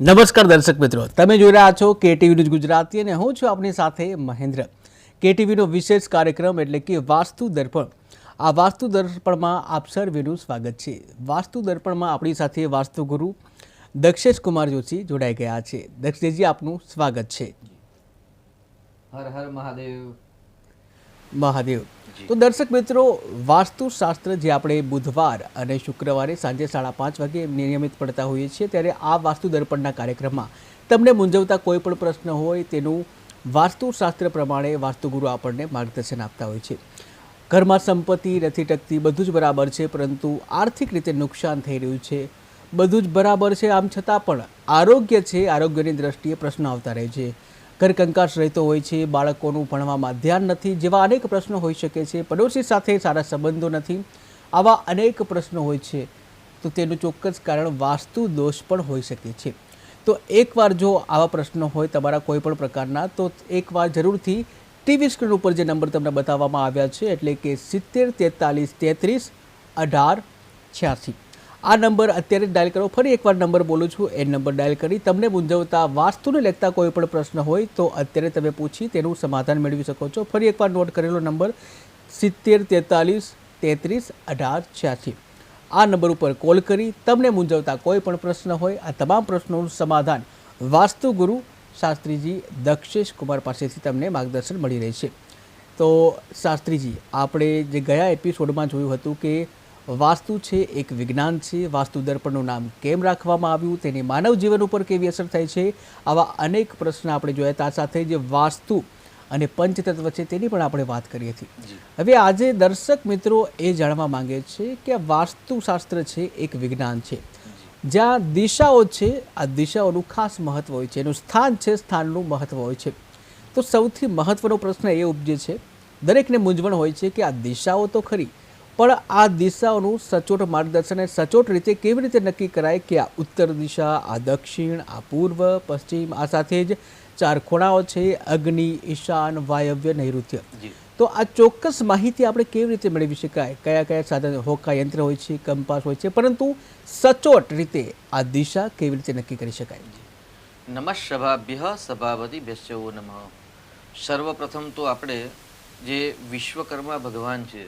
નમસ્કાર દર્શક મિત્રો તમે જોઈ રહ્યા છો કેટીવી ન્યૂઝ ગુજરાતી અને હું છું આપની સાથે મહેન્દ્ર. કેટીવીનો વિશેષ કાર્યક્રમ એટલે કે વાસ્તુ દર્પણ. આ વાસ્તુ દર્પણમાં આપ સર્વેનું સ્વાગત છે. વાસ્તુ દર્પણમાં આપણી સાથે વાસ્તુગુરુ દક્ષેશ કુમાર જોશી જોડાઈ ગયા છે. દક્ષેશજી આપનું સ્વાગત છે. હર હર મહાદેવ. મહાદેવ. તો દર્શક મિત્રો, વાસ્તુશાસ્ત્ર જે આપણે બુધવાર અને શુક્રવારે સાંજે સાડા પાંચ વાગે નિયમિત પડતા હોઈએ છીએ, ત્યારે આ વાસ્તુ દર્પણના કાર્યક્રમમાં તમને મૂંઝવતા કોઈ પણ પ્રશ્ન હોય તેનું વાસ્તુશાસ્ત્ર પ્રમાણે વાસ્તુગુરુ આપણને માર્ગદર્શન આપતા હોય છે. ઘરમાં સંપત્તિ નથી ટકતી બધું જ બરાબર છે, પરંતુ આર્થિક રીતે નુકસાન થઈ રહ્યું છે. બધું જ બરાબર છે, આમ છતાં પણ આરોગ્ય છે, આરોગ્યની દ્રષ્ટિએ પ્રશ્ન આવતા રહે છે. ઘર કંકાસ રહેતો હોય છે, બાળકોનું ભણવામાં ધ્યાન નથી, જેવા અનેક પ્રશ્નો હોઈ શકે છે. પડોશી સાથે સારા સંબંધો નથી, આવા અનેક પ્રશ્નો હોય છે. તો તેનું ચોક્કસ કારણ વાસ્તુ દોષ પણ હોઈ શકે છે. તો એકવાર જો આવા પ્રશ્નો હોય તમારા કોઈ પણ પ્રકારના, તો એકવાર જરૂરથી ટીવી સ્ક્રીન ઉપર જે નંબર તમને બતાવવામાં આવ્યા છે, એટલે કે સિત્તેર, તેતાલીસ, તેત્રીસ, અઢાર, છ્યાસી. આ નંબર અત્યારે ડાયલ કરો. ફરી એકવાર નંબર બોલું છું. એ નંબર ડાયલ કરી તમને મૂંઝવતા વાસ્તુને લગતા કોઈ પણ પ્રશ્ન હોય તો અત્યારે તમે પૂછી તેનું સમાધાન મેળવી શકો છો. ફરી એકવાર નોટ કરેલો નંબર સિત્તેર, તેતાલીસ, તેત્રીસ, અઢાર, છ્યાસી. આ નંબર ઉપર કોલ કરી તમને મૂંઝવતા કોઈ પણ પ્રશ્ન હોય, આ તમામ પ્રશ્નોનું સમાધાન વાસ્તુગુરુ શાસ્ત્રીજી દક્ષેશ કુમાર પાસેથી તમને માર્ગદર્શન મળી રહેશે. તો શાસ્ત્રીજી, આપણે જે ગયા એપિસોડમાં જોયું હતું કે વાસ્તુ છે એક વિજ્ઞાન છે. વાસ્તુ દર્પણનું નામ કેમ રાખવામાં આવ્યું? તેની માનવ જીવન ઉપર કેવી અસર થાય છે? આવા અનેક પ્રશ્ન આપણે જોયા હતા. સાથે જે વાસ્તુ અને પંચતત્વ છે તેની પણ આપણે વાત કરી હતી હવે આજે દર્શક મિત્રો એ જાણવા માંગે છે કે વાસ્તુશાસ્ત્ર છે એક વિજ્ઞાન છે. જ્યાં દિશાઓ છે આ દિશાઓનું ખાસ મહત્વ હોય છે. એનું સ્થાન છે સ્થાનનું મહત્વ હોય છે. તો સૌથી મહત્વનો પ્રશ્ન એ ઉપજે છે. દરેકને મૂંઝવણ હોય છે કે આ દિશાઓ તો ખરી પણ આ દિશાઓનું સચોટ માર્ગદર્શન અને સચોટ રીતે કેવી રીતે નક્કી કરાય કે આ ઉત્તર દિશા આ દક્ષિણ આ પૂર્વ પશ્ચિમ આ સાથે જ ચાર ખૂણાઓ છે અગ્નિ ઈશાન વાયવ્ય નૈઋત્ય. તો આ ચોક્કસ માહિતી આપણે કેવી રીતે મેળવી શકાય? કયા કયા સાધન હોકા યંત્ર હોય છે કંપાસ હોય છે પરંતુ સચોટ રીતે આ દિશા કેવી રીતે નક્કી કરી શકાય? નમઃ સભાભ્ય સભાપતિ ભ્યશ્ચો નમઃ. સર્વપ્રથમ તો આપણે જે વિશ્વકર્મા ભગવાન છે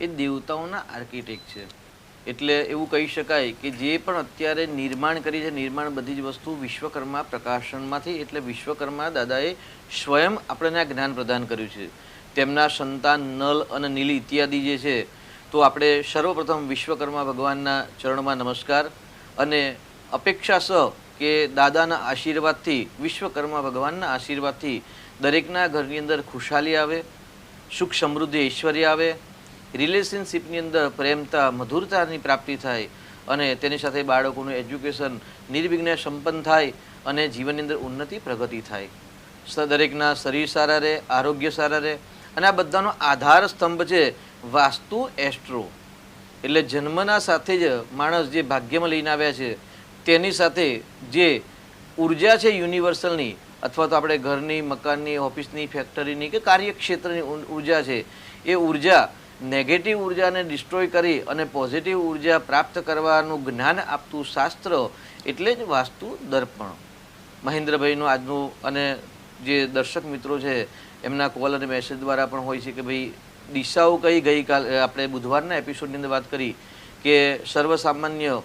એ દેવતાઓના આર્કિટેક્ટ છે એટલે એવું કહી શકાય કે જે પણ અત્યારે નિર્માણ કરી છે, નિર્માણ બધી જ વસ્તુ વિશ્વકર્મા પ્રકાશનમાંથી, એટલે વિશ્વકર્મા દાદાએ સ્વયં આપણને આ જ્ઞાન પ્રદાન કર્યું છે. તેમના સંતાન નલ અને નીલ ઇત્યાદિ જે છે, તો આપણે સર્વપ્રથમ વિશ્વકર્મા ભગવાનના ચરણમાં નમસ્કાર અને અપેક્ષા સહ કે દાદાના આશીર્વાદથી, વિશ્વકર્મા ભગવાનના આશીર્વાદથી દરેકના ઘરની અંદર ખુશાલી આવે, સુખ સમૃદ્ધિ ઐશ્વર્ય આવે રિલેશનશિપની અંદર પ્રેમતા, મધુરતાની પ્રાપ્તિ થાય અને તેની સાથે બાળકોનું એજ્યુકેશન નિર્વિઘ્ને સંપન્ન થાય અને જીવનની અંદર ઉન્નતિ, પ્રગતિ થાય. દરેકના શરીર સારા રહે, આરોગ્ય સારા રહે અને આ બધાનો આધાર સ્તંભ છે વાસ્તુ એસ્ટ્રો. એટલે જન્મના સાથે જ માણસ જે ભાગ્યમાં લઈને આવ્યા છે, તેની સાથે જે ઊર્જા છે યુનિવર્સલની અથવા તો આપણે ઘરની, મકાનની, ઓફિસની, ફેક્ટરીની કે કાર્યક્ષેત્રની ઊર્જા છે, એ ઊર્જા નેગેટિવ ઉર્જાને ડિસ્ટ્રોય કરી અને પોઝિટિવ ઊર્જા પ્રાપ્ત કરવાનું જ્ઞાન આપતું શાસ્ત્ર એટલે જ વાસ્તુ દર્પણ. મહેન્દ્રભાઈનું આજનું અને જે દર્શક મિત્રો છે, એમના કોલ અને મેસેજ દ્વારા પણ હોય છે કે ભાઈ દિશાઓ કઈ ગઈકાલ આપણે બુધવારના એપિસોડની અંદર વાત કરી કે સર્વસામાન્ય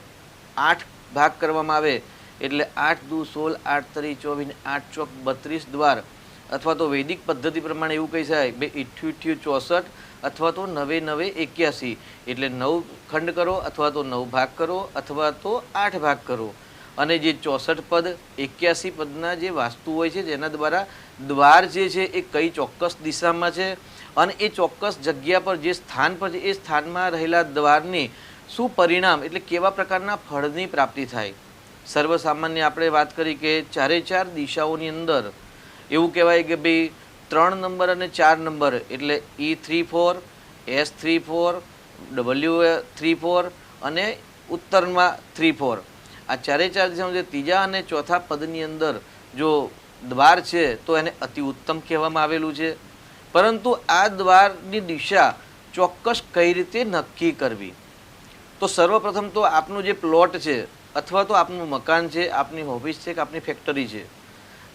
આઠ ભાગ કરવામાં આવે એટલે આઠ દુ સોળ, આઠ તરી, ચોવીસ, આઠ ચોક બત્રીસ દ્વાર અથવા તો વૈદિક પદ્ધતિ પ્રમાણે એવું કહી શકાય, બે ઇઠ્યું ઇઠ્યું ચોસઠ અથવા તો નવે નવે એક્યાસી. એટલે નવ ખંડ કરો અથવા તો નવ ભાગ કરો અથવા તો આઠ ભાગ કરો. અને જે ચોસઠ પદ, એક્યાસી પદના જે વાસ્તુ હોય છે, જેના દ્વારા દ્વાર જે છે, એ કઈ ચોક્કસ દિશામાં છે અને એ ચોક્કસ જગ્યા પર જે સ્થાન પર છે, એ સ્થાનમાં રહેલા દ્વારની શું પરિણામ, એટલે કેવા પ્રકારના ફળની પ્રાપ્તિ થાય. સર્વસામાન્ય આપણે વાત કરી કે ચારે ચાર દિશાઓની અંદર, એવું કહેવાય કે ભાઈ ત્રણ નંબર અને ચાર નંબર, એટલે E three four S three four W three four અને ઉત્તરમાં થ્રી ફોર આ ચારે ચાર દિશામાં જે ત્રીજા અને ચોથા પદની અંદર જો દ્વાર છે, તો એને અતિ ઉત્તમ કહેવામાં આવેલું છે. પરંતુ આ દ્વારની દિશા ચોક્કસ કઈ રીતે નક્કી કરવી? તો સર્વપ્રથમ તો આપનું જે પ્લોટ છે, અથવા તો આપનું મકાન છે, આપની ઓફિસ છે કે આપની ફેક્ટરી છે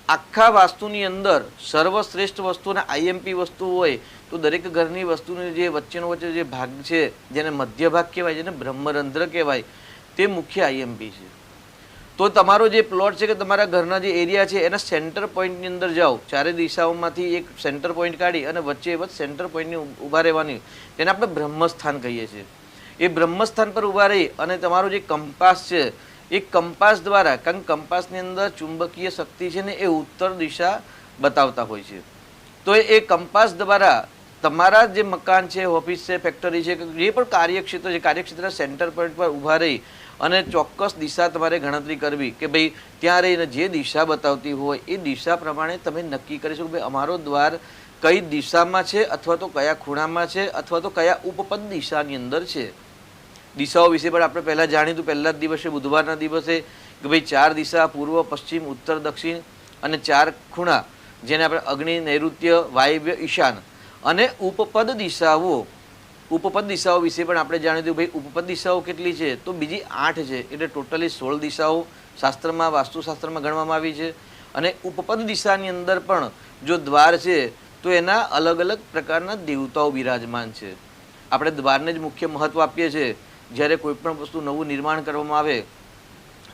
આખા વાસ્તુની અંદર સર્વશ્રેષ્ઠ વસ્તુ અને આઈએમપી વસ્તુ હોય તો દરેક ઘરની વસ્તુની જે વચ્ચેનો વચ્ચે જે ભાગ છે, જેને મધ્ય ભાગ કહેવાય, જેને બ્રહ્મરંધ્ર કહેવાય, તે મુખ્ય આઈએમપી છે. તો તમારો જે પ્લોટ છે કે તમારા ઘરના જે એરિયા છે, એના સેન્ટર પોઈન્ટની અંદર જાઓ. ચારે દિશાઓમાંથી એક સેન્ટર પોઈન્ટ કાઢી અને વચ્ચે વચ્ચે સેન્ટર પોઈન્ટની ઊભા રહેવાની. તેને આપણે બ્રહ્મસ્થાન કહીએ છીએ. એ બ્રહ્મસ્થાન પર ઊભા રહી અને તમારો જે કંપાસ છે એ કંપાસ દ્વારા, કારણ કંપાસની અંદર ચુંબકીય શક્તિ છે ને એ ઉત્તર દિશા બતાવતા હોય છે. તો એ કંપાસ દ્વારા તમારા જે મકાન છે, ઓફિસ છે, ફેક્ટરી છે જે પણ કાર્યક્ષેત્ર છે, કાર્યક્ષેત્ર સેન્ટર પોઈન્ટ પર ઊભા રહી અને ચોક્કસ દિશા તમારે ગણતરી કરવી કે ભાઈ ત્યાં રહીને જે દિશા બતાવતી હોય, એ દિશા પ્રમાણે તમે નક્કી કરી શકો ભાઈ અમારો દ્વાર કઈ દિશામાં છે અથવા તો કયા ખૂણામાં છે અથવા તો કયા ઉપપદ દિશાની અંદર છે. દિશાઓ વિશે પણ આપણે પહેલાં જાણીતું પહેલા જ દિવસે, બુધવારના દિવસે કે ભાઈ ચાર દિશા, પૂર્વ, પશ્ચિમ, ઉત્તર, દક્ષિણ અને ચાર ખૂણા, જેને આપણે અગ્નિ, નૈઋત્ય, વાયવ્ય, ઈશાન અને ઉપપદ દિશાઓ. ઉપપદ દિશાઓ વિશે પણ આપણે જાણીતું ભાઈ, ઉપપદ દિશાઓ કેટલી છે? તો બીજી આઠ છે. એટલે ટોટલી સોળ દિશાઓ શાસ્ત્રમાં, વાસ્તુશાસ્ત્રમાં ગણવામાં આવી છે. અને ઉપપદ દિશાની અંદર પણ જો દ્વાર છે, તો એના અલગ અલગ પ્રકારના દેવતાઓ બિરાજમાન છે. આપણે દ્વારને જ મુખ્ય મહત્ત્વ આપીએ છીએ. જ્યારે કોઈ પણ વસ્તુ નવું નિર્માણ કરવામાં આવે,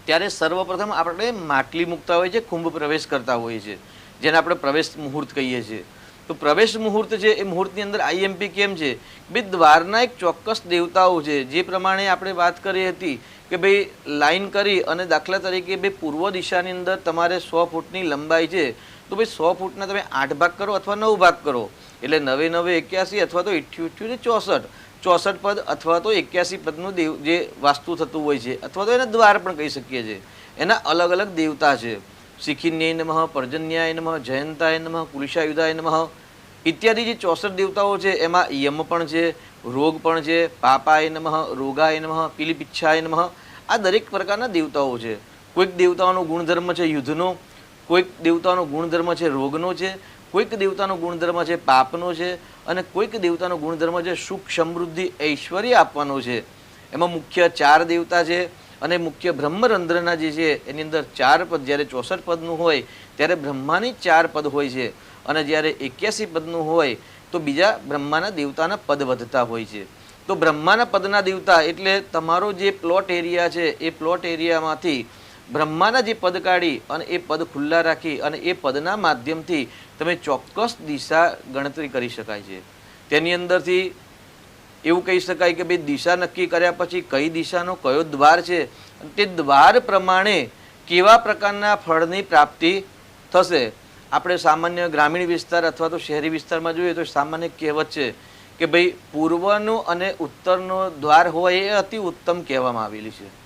ત્યારે સર્વપ્રથમ આપણે માટલી મૂકતા હોય છે કુંભ પ્રવેશ કરતા હોઈએ છીએ, જેને આપણે પ્રવેશ મુહૂર્ત કહીએ છીએ. તો પ્રવેશ મુહૂર્ત છે એ મુહૂર્તની અંદર આઈએમપી કેમ છે? બે દ્વારના એક ચોક્કસ દેવતાઓ છે, જે પ્રમાણે આપણે વાત કરી હતી કે ભાઈ લાઈન કરી અને દાખલા તરીકે ભાઈ પૂર્વ દિશાની અંદર તમારે સો ફૂટની લંબાઈ છે, તો ભાઈ સો ફૂટના તમે આઠ ભાગ કરો અથવા નવ ભાગ કરો. એટલે નવે નવે એક્યાસી અથવા તો ઇઠ્યું ને ચોસઠ. ચોસઠ પદ અથવા તો એક્યાસી પદનું દેવ જે વાસ્તુ થતું હોય છે, અથવા તો એને દ્વાર પણ કહી શકીએ છીએ. એના અલગ અલગ દેવતા છે. શિખિન્યાય નમઃ, પર્જન્યાય નમઃ, જયંતાય નમઃ, કુલિશાયુધાય નમઃ ઇત્યાદિ જે ચોસઠ દેવતાઓ છે, એમાં યમ પણ છે, રોગ પણ છે, પાપાય નમઃ, રોગાય નમઃ, પીલીપિચ્છાય નમઃ આ દરેક પ્રકારના દેવતાઓ છે. કોઈક દેવતાઓનો ગુણધર્મ છે યુદ્ધનો, કોઈક દેવતાનો ગુણધર્મ છે રોગનો છે કોઈક દેવતાનો ગુણધર્મ છે, પાપનો છે અને કોઈક દેવતાનો ગુણધર્મ છે, સુખ, સમૃદ્ધિ, ઐશ્વર્ય આપવાનો છે. એમાં મુખ્ય ચાર દેવતા છે અને મુખ્ય બ્રહ્મરંધ્રના જે છે, એની અંદર ચાર પદ, જ્યારે ચોસઠ પદનું હોય, ત્યારે બ્રહ્માની ચાર પદ હોય છે. અને જ્યારે એક્યાસી પદનું હોય, તો બીજા બ્રહ્માના દેવતાના પદ વધતા હોય છે. તો બ્રહ્માના પદના દેવતા એટલે તમારો જે પ્લોટ એરિયા છે, એ પ્લોટ એરિયામાંથી બ્રહ્માના જે પદ કાઢી અને એ પદ ખુલ્લા રાખી અને એ પદના માધ્યમથી તમે ચોક્કસ દિશા ગણતરી કરી શકાય છે. તેની અંદરથી એવું કહી શકાય કે ભાઈ દિશા નક્કી કર્યા પછી કઈ દિશાનો કયો દ્વાર છે? તે દ્વાર પ્રમાણે કેવા પ્રકારના ફળની પ્રાપ્તિ થશે? આપણે સામાન્ય ગ્રામીણ વિસ્તાર અથવા તો શહેરી વિસ્તારમાં જોઈએ તો સામાન્ય કહેવત છે કે ભાઈ પૂર્વનું અને ઉત્તરનો દ્વાર હોય એ અતિ ઉત્તમ કહેવામાં આવેલી છે.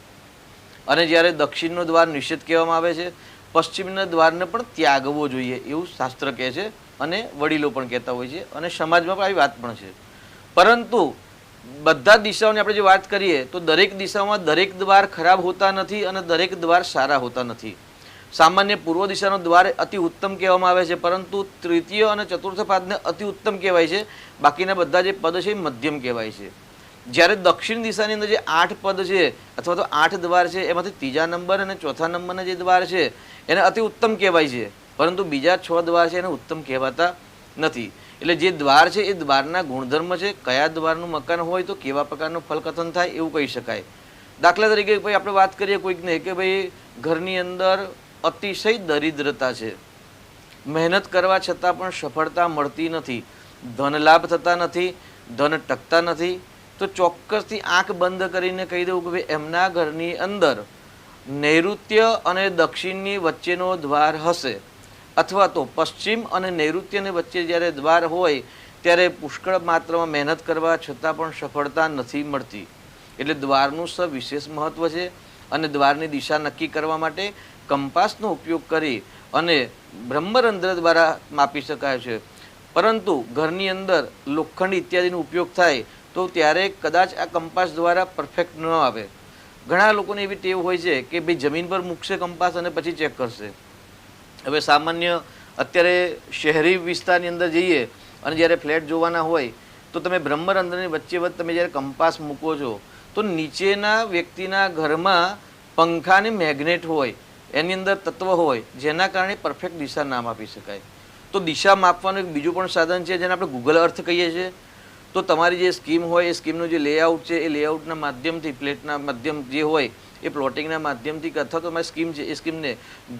અને જ્યારે દક્ષિણનો દ્વાર નિષેધ કહેવામાં આવે છે, પશ્ચિમના દ્વારને પણ ત્યાગવો જોઈએ એવું શાસ્ત્ર કહે છે અને વડીલો પણ કહેતા હોય છે અને સમાજમાં પણ આવી વાત પણ છે. પરંતુ બધા દિશાઓની આપણે જે વાત કરીએ, તો દરેક દિશામાં દરેક દ્વાર ખરાબ હોતા નથી અને દરેક દ્વાર સારા હોતા નથી. સામાન્ય પૂર્વ દિશાનો દ્વાર અતિ ઉત્તમ કહેવામાં આવે છે, પરંતુ તૃતીય અને ચતુર્થ પાદને અતિ ઉત્તમ કહેવાય છે. બાકીના બધા જે પદ છે એ મધ્યમ કહેવાય છે. જ્યારે દક્ષિણ દિશાની અંદર જે આઠ પદ છે અથવા તો આઠ દ્વાર છે, એમાંથી ત્રીજા નંબર અને ચોથા નંબરના જે દ્વાર છે, એને અતિ ઉત્તમ કહેવાય છે. પરંતુ બીજા છ દ્વાર છે એને ઉત્તમ કહેવાતા નથી. એટલે જે દ્વાર છે એ દ્વારના ગુણધર્મ છે, કયા દ્વારનું મકાન હોય તો કેવા પ્રકારનું ફલકથન થાય એવું કહી શકાય. દાખલા તરીકે ભાઈ આપણે વાત કરીએ કોઈકને કે ભાઈ ઘરની અંદર અતિશય દરિદ્રતા છે. મહેનત કરવા છતાં પણ સફળતા મળતી નથી. ધન લાભ થતા નથી, ધન ટકતા નથી તો ચોક્કસથી આંખ બંધ કરીને કહી દઉં કે ભાઈ, એમના ઘરની અંદર નૈઋત્ય અને દક્ષિણની વચ્ચેનો દ્વાર હશે. અથવા તો પશ્ચિમ અને નૈઋત્યની વચ્ચે જ્યારે દ્વાર હોય, ત્યારે પુષ્કળ માત્રામાં મહેનત કરવા છતાં પણ સફળતા નથી મળતી. એટલે દ્વારનું સ વિશેષ મહત્ત્વ છે અને દ્વારની દિશા નક્કી કરવા માટે કંપાસનો ઉપયોગ કરી અને બ્રહ્મરંધ્ર દ્વારા માપી શકાય છે. પરંતુ ઘરની અંદર લોખંડ ઇત્યાદિનો ઉપયોગ થાય તો ત્યારે કદાચ આ કંપાસ દ્વારા પરફેક્ટ ન આવે. ઘણા લોકોને એવી ટેવ હોય છે કે ભાઈ જમીન પર મૂકશે કંપાસ અને પછી ચેક કરશે. હવે સામાન્ય અત્યારે શહેરી વિસ્તારની અંદર જઈએ અને જ્યારે ફ્લેટ જોવાના હોય, તો તમે બ્રહ્મરંધ્રની વચ્ચે વચ્ચે તમે જ્યારે કંપાસ મૂકો છો, તો નીચેના વ્યક્તિના ઘરમાં પંખાની મેગ્નેટ હોય, એની અંદર તત્વ હોય, જેના કારણે પરફેક્ટ દિશા નામ આપી શકાય. તો દિશા માપવાનું એક બીજું પણ સાધન છે જેને આપણે ગૂગલ અર્થ કહીએ છીએ. તો તમારી જે સ્કીમ હોય, એ સ્કીમનું જે લેઆઉટ છે, એ લેઆઉટના માધ્યમથી, પ્લેટના માધ્યમ જે હોય, એ પ્લોટિંગના માધ્યમથી અથવા તો મારી સ્કીમ છે, એ સ્કીમને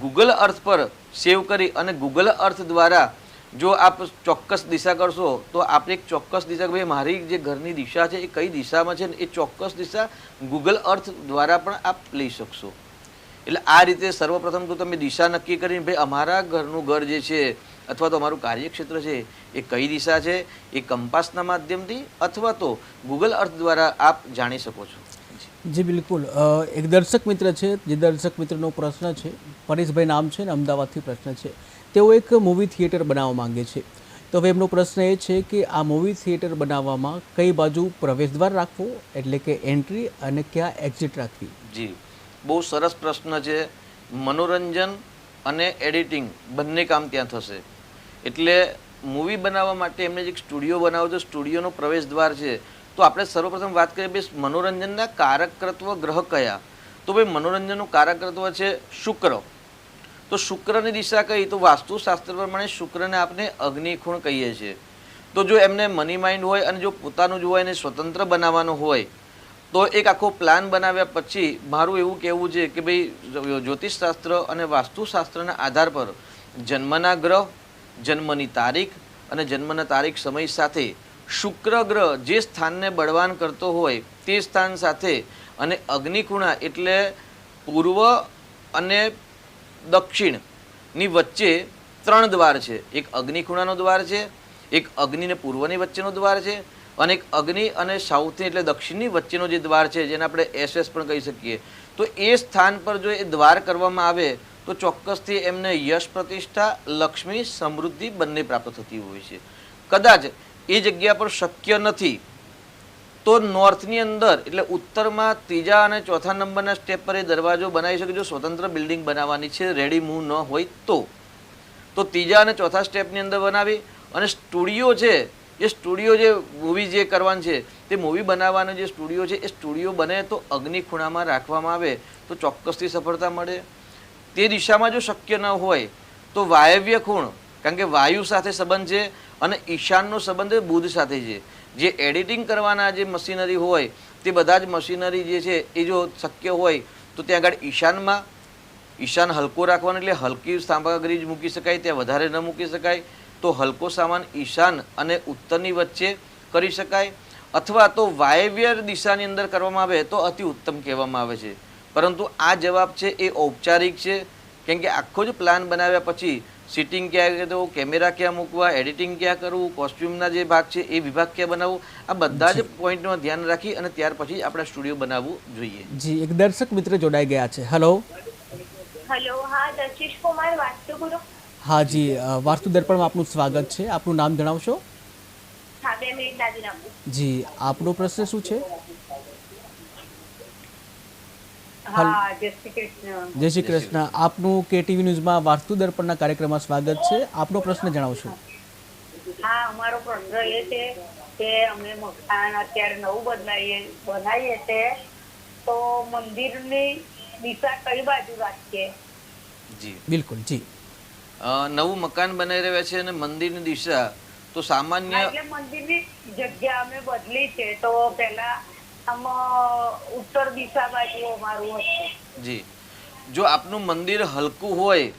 ગૂગલ અર્થ પર સેવ કરી અને ગૂગલ અર્થ દ્વારા જો આપ ચોક્કસ દિશા કરશો, તો આપણે એક ચોક્કસ દિશા ભાઈ મારી જે ઘરની દિશા છે, એ કઈ દિશામાં છે, ને એ ચોક્કસ દિશા ગૂગલ અર્થ દ્વારા પણ આપ લઈ શકશો. એટલે આ રીતે સર્વપ્રથમ તો તમે દિશા નક્કી કરીને, ભાઈ અમારા ઘરનું ઘર જે છે અથવા તો અમારું કાર્યક્ષેત્ર છે એ કઈ દિશા છે? એ કંપાસના માધ્યમથી અથવા તો ગૂગલ અર્થ દ્વારા આપ જાણી શકો છો. જી બિલકુલ. એક દર્શક મિત્ર છે જે દર્શક મિત્રનો પ્રશ્ન છે પરેશભાઈ નામ છે ને અમદાવાદથી પ્રશ્ન છે. તેઓ એક મૂવી થિયેટર બનાવવા માંગે છે. તો હવે એમનો પ્રશ્ન એ છે કે આ મૂવી થિયેટર બનાવવામાં કઈ બાજુ પ્રવેશદ્વાર રાખવો એટલે કે એન્ટ્રી અને ક્યાં એક્ઝિટ રાખવી? જી. બહુ સરસ પ્રશ્ન છે. મનોરંજન અને એડિટિંગ બંને કામ ત્યાં થશે. એટલે મૂવી બનાવવા માટે એમને જે સ્ટુડિયો બનાવ્યો તો સ્ટુડિયોનો પ્રવેશ દ્વાર છે. તો આપણે સર્વપ્રથમ વાત કરીએ બે મનોરંજનના કારકત્વ ગ્રહ કયા? તો ભાઈ મનોરંજનનું કારકત્વ છે શુક્ર. તો શુક્રની દિશા કહી તો વાસ્તુશાસ્ત્ર પ્રમાણે શુક્રને આપણે અગ્નિખૂણ કહીએ છીએ. તો જો એમને મની માઇન્ડ હોય અને જો પોતાનું જ હોય એને સ્વતંત્ર બનાવવાનું હોય, તો એક આખો પ્લાન બનાવ્યા પછી મારું એવું કહેવું છે કે ભાઈ જ્યોતિષશાસ્ત્ર અને વાસ્તુશાસ્ત્રના આધાર પર જન્મના ગ્રહ જન્મની તારીખ અને જન્મના તારીખ સમય સાથે શુક્ર ગ્રહ જે સ્થાનને બળવાન કરતો હોય તે સ્થાન સાથે અને અગ્નિકુણા એટલે પૂર્વ અને દક્ષિણની વચ્ચે ત્રણ દ્વાર છે. એક અગ્નિખૂણાનો દ્વાર છે, એક અગ્નિને પૂર્વની વચ્ચેનો દ્વાર છે અને એક અગ્નિ અને સાઉથની એટલે દક્ષિણની વચ્ચેનો જે દ્વાર છે, જેને આપણે એસએસ પણ કહી શકીએ. તો એ સ્થાન પર જો એ દ્વાર કરવામાં આવે તો ચોક્કસથી એમને યશ પ્રતિષ્ઠા, લક્ષ્મી, સમૃદ્ધિ બંને પ્રાપ્ત થતી હોય છે. કદાચ એ જગ્યા પર શક્ય નથી, તો નોર્થની અંદર, એટલે ઉત્તરમાં ત્રીજા અને ચોથા નંબરના સ્ટેપ પર એ દરવાજો બનાવી શકે, જો સ્વતંત્ર બિલ્ડિંગ બનાવવાની છે રેડી મૂવ ન હોય તો. તો ત્રીજા અને ચોથા સ્ટેપની અંદર બનાવી, અને સ્ટુડિયો છે, એ સ્ટુડિયો જે મૂવી જે કરવાનું છે, તે મૂવી બનાવવાનો જે સ્ટુડિયો છે, એ સ્ટુડિયો બને તો અગ્નિ ખૂણામાં રાખવામાં આવે, તો ચોક્કસથી સફળતા મળે. તે દિશામાં જો શક્ય ન હોય, તો વાયવ્ય ખૂણ, કારણ કે વાયુ સાથે સંબંધ છે અને ઈશાનનો સંબંધ બુધ સાથે છે. જે એડિટિંગ કરવાના જે મશીનરી હોય, તે બધા જ મશીનરી જે છે, એ જો શક્ય હોય, તો ત્યાં આગળ ઈશાનમાં, ઈશાન હલકો રાખવાનો એટલે હલકી સામગ્રી જ મૂકી શકાય, ત્યાં વધારે ન મૂકી શકાય, તો હલકો સામાન ઈશાન અને ઉત્તરની વચ્ચે કરી શકાય. અથવા તો વાયવ્ય દિશાની અંદર કરવામાં આવે તો અતિ ઉત્તમ કહેવામાં આવે છે. પરંતુ આ જવાબ છે એ ઔપચારિક છે. કેમ કે આખો જ પ્લાન બનાવ્યા પછી સિટિંગ ક્યાં કરવું કેમેરા ક્યાં મૂકવા એડિટિંગ ક્યાં કરવું કોસ્ટ્યુમના જે ભાગ છે એ વિભાગ ક્યાં બનાવવું આ બધા જ પોઈન્ટમાં ધ્યાન રાખી અને ત્યાર પછી આપણે સ્ટુડિયો બનાવવું જોઈએ. જી એક દર્શક મિત્ર જોડાઈ ગયા છે. હલો હલો હા દશિશ કુમાર વાસ્તુગુરુ. હા જી વાસ્તુ દર્પણમાં આપનું સ્વાગત છે. આપનું નામ જણાવશો? હા બે મિનિટ દાદી જી આપનો પ્રશ્ન શું છે હા જય શ્રી કૃષ્ણ. જય શ્રી કૃષ્ણ. આપનું કે ટીવી ન્યૂઝમાં વાસ્તુ દર્પણના કાર્યક્રમમાં સ્વાગત છે. આપનો પ્રશ્ન જણાવશો. હા અમારો પ્રશ્ન એ છે કે અમે મકાન અત્યારે નવું બદલાઈએ બનાવીએ છે તો મંદિરની દિશા કઈ બાજુ રાખીએ? જી. બિલકુલ જી. નવું મકાન બનાવી રહ્યા છે અને મંદિરની દિશા તો સામાન્ય એટલે મંદિરની જગ્યા અમે બદલી છે. તો પેલા જી. જો આપનું મંદિર હલકું હોય,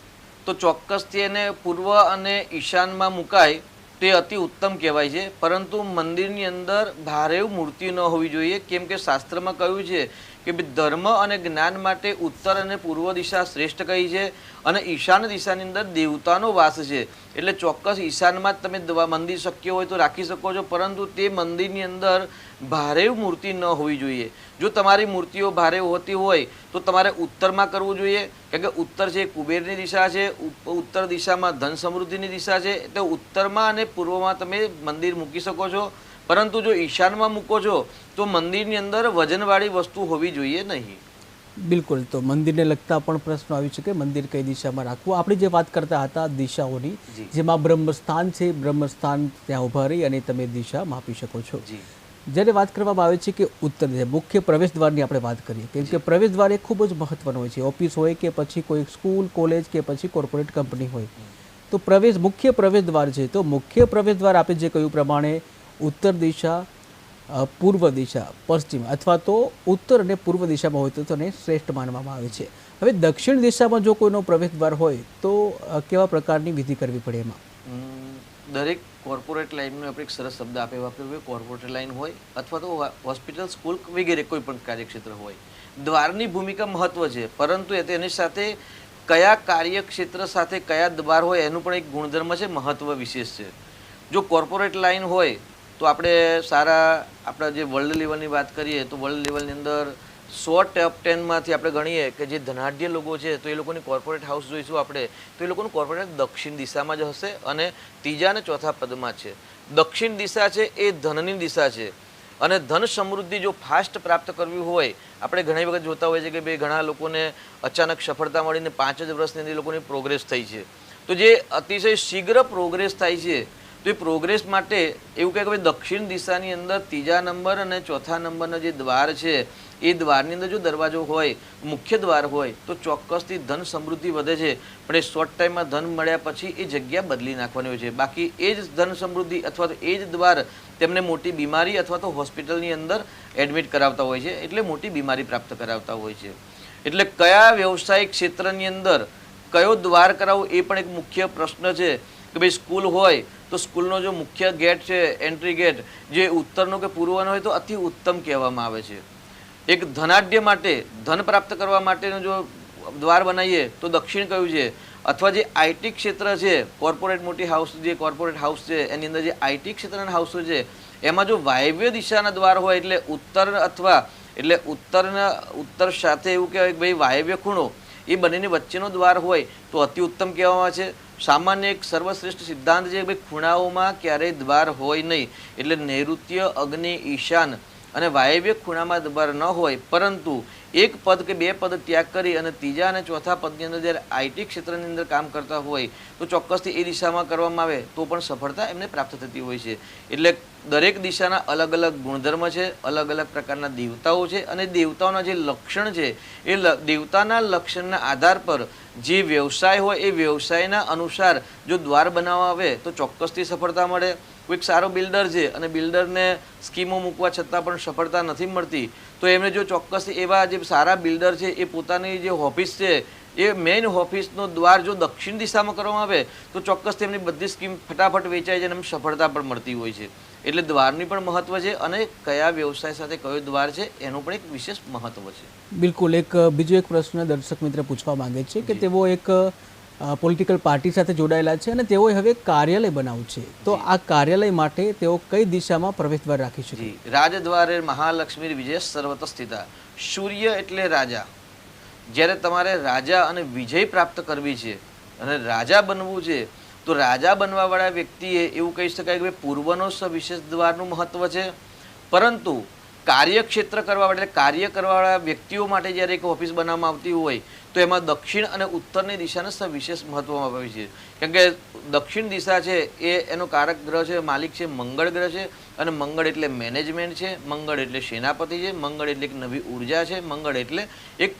તો ચોક્કસથી એને પૂર્વ અને ઈશાનમાં મુકાય, તે અતિ ઉત્તમ કહેવાય છે. પરંતુ મંદિરની અંદર ભારે મૂર્તિ ન હોવી જોઈએ, કેમ કે શાસ્ત્રમાં કહ્યું છે કે ધર્મ અને જ્ઞાન માટે ઉત્તર અને પૂર્વ દિશા શ્રેષ્ઠ કહી છે અને ઈશાન દિશાની અંદર દેવતાનો વાસ છે. એટલે ચોક્કસ ઈશાનમાં જ તમે મંદિર શક્ય હોય તો રાખી શકો છો, પરંતુ તે મંદિરની અંદર ભારે મૂર્તિ ન હોવી જોઈએ. જો તમારી મૂર્તિઓ ભારે હોતી હોય તો તમારે ઉત્તરમાં કરવું જોઈએ. કારણ કે ઉત્તર છે કુબેરની દિશા છે ઉત્તર દિશામાં ધન સમૃદ્ધિની દિશા છે. એટલે ઉત્તરમાં અને પૂર્વમાં તમે મંદિર મૂકી શકો છો. પરંતુ જો ઈશાનમાં મૂકો છો તો મંદિરની અંદર વજનવાળી વસ્તુ હોવી જોઈએ નહીં. બિલકુલ. તો મંદિરને લગતા પણ પ્રશ્નો આવી છે કે મંદિર કઈ દિશામાં રાખવું? આપણે જે વાત કરતા હતા દિશાઓની જેમાં બ્રહ્મસ્થાન છે બ્રહ્મસ્થાન ત્યાં ઊભા રહી અને તમે દિશા માપી શકો છો. જ્યારે વાત કરવામાં આવે છે કે ઉત્તર મુખ્ય પ્રવેશ દ્વારની આપણે વાત કરીએ. કેમ કે પ્રવેશ દ્વાર એ ખૂબ જ મહત્વનો હોય છે. ઓફિસ હોય કે પછી કોઈ સ્કૂલ, કોલેજ કે પછી કોર્પોરેટ કંપની હોય. તો પ્રવેશ, મુખ્ય પ્રવેશ દ્વાર છે. તો મુખ્ય પ્રવેશ દ્વાર આપણે જે કહ્યું પ્રમાણે ઉત્તર દિશા પૂર્વ દિશા, પશ્ચિમ અથવા તો ઉત્તર અને પૂર્વ દિશામાં હોય તો તેને શ્રેષ્ઠ માનવામાં આવે છે. હવે દક્ષિણ દિશામાં જો કોઈનો પ્રવેશ દ્વાર હોય તો કેવા પ્રકારની વિધિ કરવી પડે એમાં? દરેક કોર્પોરેટ લાઇનનો આપણે એક સરસ શબ્દ આપે વાપર્યો હોય કોર્પોરેટ લાઇન હોય અથવા તો હોસ્પિટલ, સ્કૂલ વગેરે કોઈ પણ કાર્યક્ષેત્ર હોય. દ્વારની ભૂમિકા મહત્વ છે, પરંતુ એ તેની સાથે કયા કાર્યક્ષેત્ર સાથે કયા દ્વાર હોય એનું પણ એક ગુણધર્મ છે, મહત્વ વિશેષ છે. જો કોર્પોરેટ લાઇન હોય, તો આપણે સારા આપણા જે વર્લ્ડ લેવલની વાત કરીએ, તો વર્લ્ડ લેવલની અંદર સો ટોપ ટેનમાંથી આપણે ગણીએ કે જે ધનાઢ્ય લોકો છે, તો એ લોકોની કોર્પોરેટ હાઉસ જોઈશું આપણે, તો એ લોકોનું કોર્પોરેટ દક્ષિણ દિશામાં જ હશે અને ત્રીજા અને ચોથા પદમાં છે. દક્ષિણ દિશા છે એ ધનની દિશા છે. અને ધન સમૃદ્ધિ જો ફાસ્ટ પ્રાપ્ત કરવી હોય, આપણે ઘણી વખત જોતા હોઈએ છીએ કે ભાઈ ઘણા લોકોને અચાનક સફળતા મળીને પાંચ જ વર્ષની અંદર લોકોની પ્રોગ્રેસ થઈ છે. તો જે અતિશય શીઘ્ર પ્રોગ્રેસ થાય છે, તો એ પ્રોગ્રેસ માટે એવું કહે કે ભાઈ દક્ષિણ દિશાની અંદર ત્રીજા નંબર અને ચોથા નંબરનો જે દ્વાર છે એ દ્વારની અંદર જો દરવાજો હોય, મુખ્ય દ્વાર હોય, તો ચોક્કસથી ધન સમૃદ્ધિ વધે છે. પણ એ શોર્ટ ટાઈમમાં ધન મળ્યા પછી એ જગ્યા બદલી નાખવાની હોય છે. બાકી એ જ ધન સમૃદ્ધિ અથવા તો એ જ દ્વાર તેમને મોટી બીમારી અથવા તો હોસ્પિટલની અંદર એડમિટ કરાવતા હોય છે. એટલે મોટી બીમારી પ્રાપ્ત કરાવતા હોય છે. એટલે કયા વ્યવસાયિક ક્ષેત્રની અંદર કયો દ્વાર કરાવવો એ પણ એક મુખ્ય પ્રશ્ન છે કે ભાઈ સ્કૂલ હોય તો સ્કૂલનો જો મુખ્ય ગેટ છે એન્ટ્રી ગેટ જે ઉત્તરનો કે પૂર્વનો હોય તો અતિ ઉત્તમ કહેવામાં આવે છે. એક ધનાઢ્ય માટે, ધન પ્રાપ્ત કરવા માટેનું જો દ્વાર બનાવીએ, તો દક્ષિણ કયું છે? અથવા જે આઈટી ક્ષેત્ર છે, કોર્પોરેટ મોટી હાઉસ જે કોર્પોરેટ હાઉસ છે, એની અંદર જે આઈટી ક્ષેત્રના હાઉસો છે, એમાં જો વાયવ્ય દિશાના દ્વાર હોય એટલે ઉત્તર અથવા, એટલે ઉત્તરના, ઉત્તર સાથે એવું કહેવાય કે ભાઈ વાયવ્ય ખૂણો, એ બંનેની વચ્ચેનો દ્વાર હોય, તો અતિ ઉત્તમ કહેવામાં છે. સામાન્ય એક સર્વશ્રેષ્ઠ સિદ્ધાંત છે કે ભાઈ ખૂણાઓમાં ક્યારેય દ્વાર હોય નહીં, એટલે નૈઋત્ય, અગ્નિ, ઈશાન અને વાયવ્ય ખૂણામાં દબાર ન હોય, પરંતુ એક પદ કે બે પદ ત્યાગ કરી અને ત્રીજા અને ચોથા પદની અંદર જ્યારે આઈટી ક્ષેત્રની અંદર કામ કરતા હોય, તો ચોક્કસથી એ દિશામાં કરવામાં આવે, તો પણ સફળતા એમને પ્રાપ્ત થતી હોય છે. એટલે દરેક દિશાના અલગ અલગ ગુણધર્મ છે, અલગ અલગ પ્રકારના દેવતાઓ છે અને દેવતાઓના જે લક્ષણ છે, એ દેવતાના લક્ષણના આધાર પર જે વ્યવસાય હોય, એ વ્યવસાયના અનુસાર જો દ્વાર બનાવવા આવે, તો ચોક્કસથી સફળતા મળે. કોઈક સારો બિલ્ડર છે અને બિલ્ડરને સ્કીમો મૂકવા છતાં પણ સફળતા નથી મળતી તો એમને જો ચોક્કસ એવા જે સારા બિલ્ડર છે એ પોતાની જે ઓફિસ છે એ મેઇન ઓફિસનો દ્વાર જો દક્ષિણ દિશામાં કરવામાં આવે તો ચોક્કસ તેમની બધી સ્કીમ ફટાફટ વેચાય છે અને સફળતા પણ મળતી હોય છે. એટલે દ્વારની પણ મહત્વ છે અને કયા વ્યવસાય સાથે કયો દ્વાર છે એનું પણ એક વિશેષ મહત્વ છે. બિલકુલ. એક બીજો એક પ્રશ્ન દર્શક મિત્ર પૂછવા માંગે છે કે તેઓ એક પોલિટિકલ પાર્ટી સાથે જોડાયેલા છે અને તેઓએ હવે કાર્યાલય બનાવવું છે. તો આ કાર્યાલય માટે તેઓ કઈ દિશામાં પ્રવેશદ્વાર રાખી શકે? રાજદ્વારે મહાલક્ષ્મી વિજય સર્વત સ્થિતા સૂર્ય એટલે રાજા. જ્યારે તમારે રાજા અને વિજય પ્રાપ્ત કરવી છે અને રાજા બનવું છે તો રાજા બનવાવાળા વ્યક્તિએ એવું કહી શકાય કે પૂર્વનો સવિશેષ દ્વારનું મહત્ત્વ છે. પરંતુ કાર્યક્ષેત્ર કરવા એટલે કાર્ય કરવાવાળા વ્યક્તિઓ માટે જ્યારે એક ઓફિસ બનાવવામાં આવતી હોય, તો એમાં દક્ષિણ અને ઉત્તરની દિશાને વિશેષ મહત્વ આપે છે. કેમ કે દક્ષિણ દિશા છે, એ એનો કારક ગ્રહ છે, માલિક છે, મંગળ ગ્રહ છે, અને મંગળ એટલે મેનેજમેન્ટ છે, મંગળ એટલે સેનાપતિ છે, મંગળ એટલે એક નવી ઊર્જા છે, મંગળ એટલે એક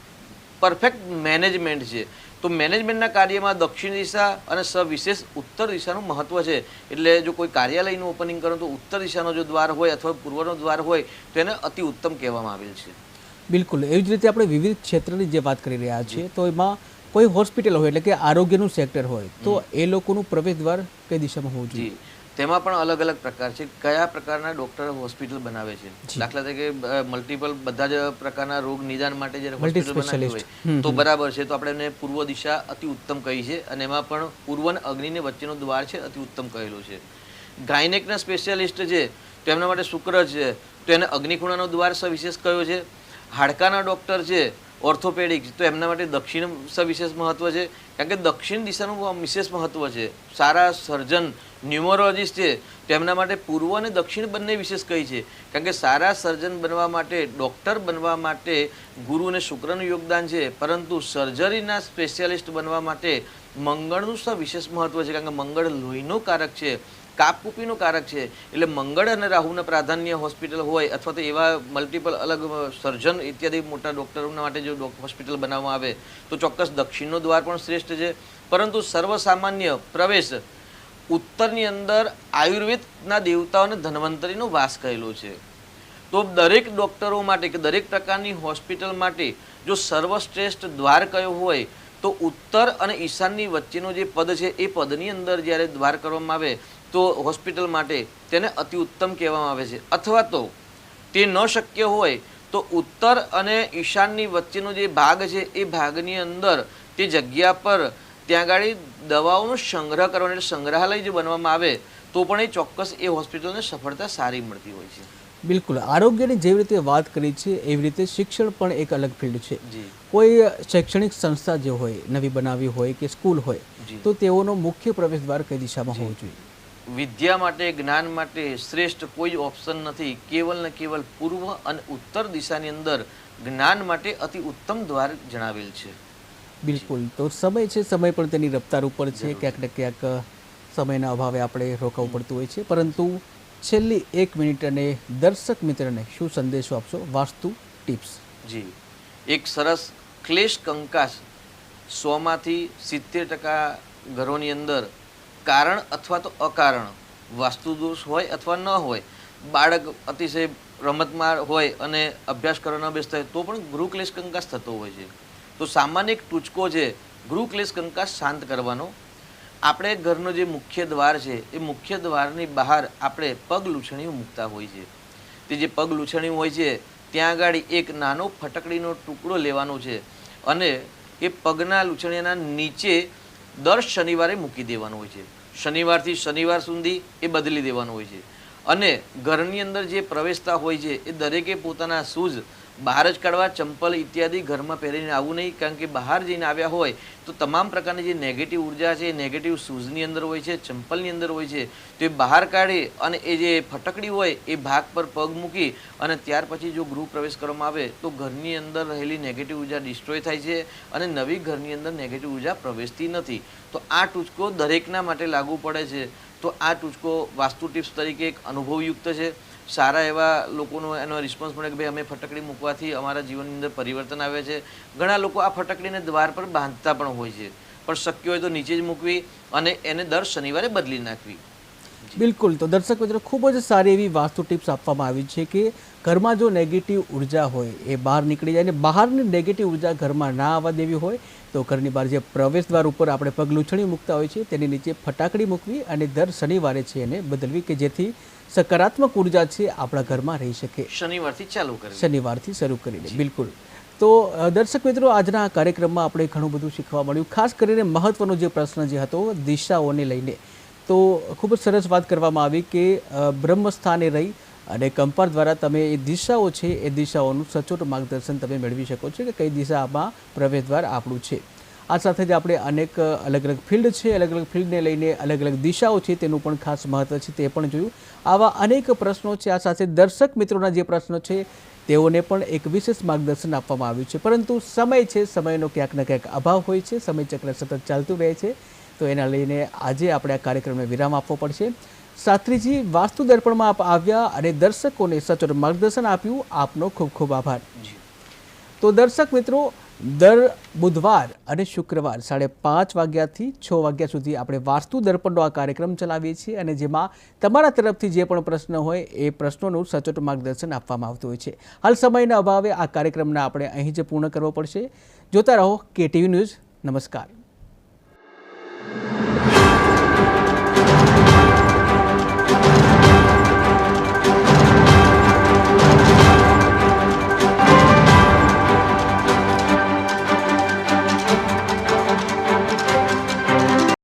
પરફેક્ટ મેનેજમેન્ટ છે. તો મેનેજમેન્ટના કાર્યમાં દક્ષિણ દિશા અને સવિશેષ ઉત્તર દિશાનું મહત્વ છે. એટલે જો કોઈ કાર્યાલયનું ઓપનિંગ કરો તો ઉત્તર દિશાનો જો દ્વાર હોય અથવા પૂર્વનો દ્વાર હોય તો એને અતિ ઉત્તમ કહેવામાં આવેલ છે. બિલકુલ. એવી જ રીતે આપણે વિવિધ ક્ષેત્રની જે વાત કરી રહ્યા છીએ તો એમાં કોઈ હોસ્પિટલ હોય એટલે કે આરોગ્યનું સેક્ટર હોય તો એ લોકોનું પ્રવેશ દ્વાર કઈ દિશામાં હોવું જોઈએ? તેમાં પણ અલગ અલગ પ્રકાર છે. કયા પ્રકારના ડોક્ટર હોસ્પિટલ બનાવે છે? દાખલા તરીકે મલ્ટિપલ બધા જ પ્રકારના રોગ નિદાન માટે જ્યારે હોસ્પિટલ બનાવી હોય તો બરાબર છે. તો આપણે એને પૂર્વ દિશા અતિ ઉત્તમ કહી છે અને એમાં પણ પૂર્વ અને અગ્નિની વચ્ચેનો દ્વાર છે અતિ ઉત્તમ કહેલું છે. ગાયનેકના સ્પેશિયાલિસ્ટ છે તો એમના માટે શુક્ર છે. તો એને અગ્નિખૂણાનો દ્વાર સવિશેષ કયો છે? હાડકાના ડૉક્ટર છે. ઓર્થોપેડિક તો એમના માટે દક્ષિણ સવિશેષ મહત્વ છે. કારણ કે દક્ષિણ દિશાનું વિશેષ મહત્વ છે. સારા સર્જન ન્યુમરોલોજીસ્ટ છે, તો એમના માટે પૂર્વ અને દક્ષિણ બંને વિશેષ કહી છે? કારણ કે સારા સર્જન બનવા માટે ડૉક્ટર બનવા માટે ગુરુ અને શુક્રનું યોગદાન છે. પરંતુ સર્જરીના સ્પેશિયાલિસ્ટ બનવા માટે મંગળનું વિશેષ મહત્વ છે. કારણ કે મંગળ લોહીનું કારક છે. કાપકૂપીનું કારક છે. એટલે મંગળ અને રાહુના પ્રાધાન્ય હોસ્પિટલ હોય અથવા તો એવા મલ્ટિપલ અલગ સર્જન ઇત્યાદિ મોટા ડૉક્ટરોના માટે જો હોસ્પિટલ બનાવવામાં આવે, તો ચોક્કસ દક્ષિણનો દ્વાર પણ શ્રેષ્ઠ છે. પરંતુ સર્વસામાન્ય પ્રવેશ ઉત્તરની અંદર આયુર્વેદના દેવતાઓને ધન્વંતરીનો વાસ કરેલો છે. તો દરેક ડૉક્ટરો માટે કે દરેક પ્રકારની હોસ્પિટલ માટે જો સર્વશ્રેષ્ઠ દ્વાર કયો હોય, તો ઉત્તર અને ઈશાનની વચ્ચેનો જે પદ છે, એ પદની અંદર જ્યારે દ્વાર કરવામાં આવે તો હોસ્પિટલ માટે તેને અતિ ઉત્તમ કહેવામાં આવે છે. અથવા તો તે ન શક્ય હોય તો ઉત્તર અને ઈશાનની વચ્ચેનો જે ભાગ છે એ ભાગની અંદર તે જગ્યા પર ત્યાં આગળ દવાઓનો સંગ્રહ કરવાનો એટલે સંગ્રહાલય જે બનવામાં આવે તો પણ એ ચોક્કસ એ હોસ્પિટલને સફળતા સારી મળતી હોય છે. બિલકુલ. આરોગ્યની જેવી રીતે વાત કરી છે એવી રીતે શિક્ષણ પણ એક અલગ ફિલ્ડ છે. કોઈ શૈક્ષણિક સંસ્થા જે હોય નવી બનાવી હોય કે સ્કૂલ હોય તો તેઓનો મુખ્ય પ્રવેશદ્વાર કઈ દિશામાં હોવો જોઈએ? વિદ્યા માટે જ્ઞાન માટે શ્રેષ્ઠ કોઈ ઓપ્શન નથી. કેવલ ને કેવલ પૂર્વ અને ઉત્તર દિશાની અંદર જ્ઞાન માટે અતિ ઉત્તમ દ્વાર જણાવેલ છે. બિલકુલ. તો સમય છે સમય પણ તેની રફતાર ઉપર છે. ક્યાંક ને ક્યાંક સમયના અભાવે આપણે રોકાવું પડતું હોય છે. પરંતુ છેલ્લી એક મિનિટ અને દર્શક મિત્રને શું સંદેશો આપશો? વાસ્તુ ટિપ્સ. જી. એક સરસ ક્લેશ કંકાસ સોમાંથી સિત્તેર ટકા ઘરોની અંદર કારણ અથવા તો અકારણ. વાસ્તુદોષ હોય અથવા ન હોય, બાળક અતિશય રમતમાં હોય અને અભ્યાસ કરવા ન બેસતા હોય તો પણ ગૃહક્લેશ કંકાસ થતો હોય છે. તો સામાન્ય એક ટૂચકો છે ગૃહ ક્લેશ કંકાસ શાંત કરવાનો. આપણે ઘરનો જે મુખ્ય દ્વાર છે, એ મુખ્ય દ્વારની બહાર આપણે પગ લૂછણીઓ મૂકતા હોય છે. તે જે પગ લૂછણી હોય છે, ત્યાં આગળ એક નાનો ફટકડીનો ટુકડો લેવાનો છે અને એ પગના લૂછણીના નીચે દર શનિવારે મૂકી દેવાનો હોય છે. શનિવારથી શનિવાર સુધી એ બદલી દેવાનું હોય છે. અને ઘરની અંદર જે પ્રવેશતા હોય છે, એ દરેકે પોતાના શૂઝ બહાર જ કાઢવા, ચંપલ ઇત્યાદિ ઘરમાં પહેરીને આવવું નહીં, કારણ કે બહાર જઈને આવ્યા હોય તો તમામ પ્રકારની જે નેગેટિવ ઊર્જા છે એ નેગેટિવ શૂઝની અંદર હોય છે, ચંપલની અંદર હોય છે, તો એ બહાર કાઢી અને એ જે ફટકડી હોય એ ભાગ પર પગ મૂકી અને ત્યાર પછી જો ગૃહ પ્રવેશ કરવામાં આવે તો ઘરની અંદર રહેલી નેગેટિવ ઊર્જા ડિસ્ટ્રોય થાય છે અને નવી ઘરની અંદર નેગેટિવ ઊર્જા પ્રવેશતી નથી. તો આ ટૂચકો દરેકના માટે લાગુ પડે છે. તો આ ટૂચકો વાસ્તુ ટિપ્સ તરીકે એક અનુભવયુક્ત છે. સારા એવા લોકોનો એનો રિસ્પોન્સ મળે કે ભાઈ, અમે ફટકડી મૂકવાથી અમારા જીવનની અંદર પરિવર્તન આવે છે. ઘણા લોકો આ ફટકડીને દ્વાર પર બાંધતા પણ હોય છે. પણ શક્ય હોય તો નીચે જ મૂકવી અને એને દર શનિવારે બદલી નાખવી. બિલકુલ. તો દર્શક મિત્રો, ખૂબ જ સારી એવી વાસ્તુ ટિપ્સ આપવામાં આવી છે કે ઘરમાં જો નેગેટિવ ઊર્જા હોય, એ બહાર નીકળી જાય અને બહારની નેગેટિવ ઊર્જા ઘરમાં ના આવવા દેવી હોય તો ઘરની બહાર જે પ્રવેશદ્વાર ઉપર આપણે પગલૂછણી મૂકતા હોય છે તેની નીચે ફટાકડી મૂકવી અને દર શનિવારે છે એને બદલવી કે જેથી સકારાત્મક ઊર્જા છે આપણા ઘરમાં રહી શકે. શનિવારથી ચાલુ કરી શનિવારથી શરૂ કરીને બિલકુલ. તો દર્શક મિત્રો આજના આ કાર્યક્રમમાં આપણે ઘણું બધું શીખવા મળ્યું. ખાસ કરીને મહત્વનો જે પ્રશ્ન જે હતો દિશાઓને લઈને. તો ખૂબ જ સરસ વાત કરવામાં આવી કે બ્રહ્મસ્થાને રહી અને કંપાર દ્વારા તમે એ દિશાઓ છે, એ દિશાઓનું સચોટ માર્ગદર્શન તમે મેળવી શકો છો કે કઈ દિશામાં પ્રવેશદ્વાર આપણું છે. આ સાથે જ આપણે અનેક અલગ અલગ ફિલ્ડ છે, અલગ અલગ ફિલ્ડને લઈને અલગ અલગ દિશાઓ છે, તેનું પણ ખાસ મહત્વ છે, તે પણ જોયું. આવા અનેક પ્રશ્નો છે, આ સાથે દર્શક મિત્રોના જે પ્રશ્નો છે, તેઓને પણ એક વિશેષ માર્ગદર્શન આપવામાં આવ્યું છે. પરંતુ સમય છે, સમયનો ક્યાંક ને ક્યાંક અભાવ હોય છે, સમયચક્ર સતત ચાલતું રહે છે. તો એના લઈને આજે આપણે આ કાર્યક્રમને વિરામ આપવો પડશે. શાસ્ત્રીજી વાસ્તુ દર્પણમાં આપ આવ્યા અને દર્શકોને સચોટ માર્ગદર્શન આપ્યું. આપનો ખૂબ ખૂબ આભાર. તો દર્શક મિત્રો દર બુધવાર અને શુક્રવાર સાડે પાંચ વાગ્યાથી છ વાગ્યા સુધી આપણે વાસ્તુ દર્પણનો આ કાર્યક્રમ ચલાવીએ છીએ અને જેમાં તમારા તરફથી જે પણ પ્રશ્ન હોય એ પ્રશ્નોનું સચોટ માર્ગદર્શન આપવામાં આવતું હોય છે. હાલ સમયના અભાવે આ કાર્યક્રમને આપણે અહીં જ પૂર્ણ કરવો પડશે. જોતા રહો કે ટીવી ન્યૂઝ. નમસ્કાર.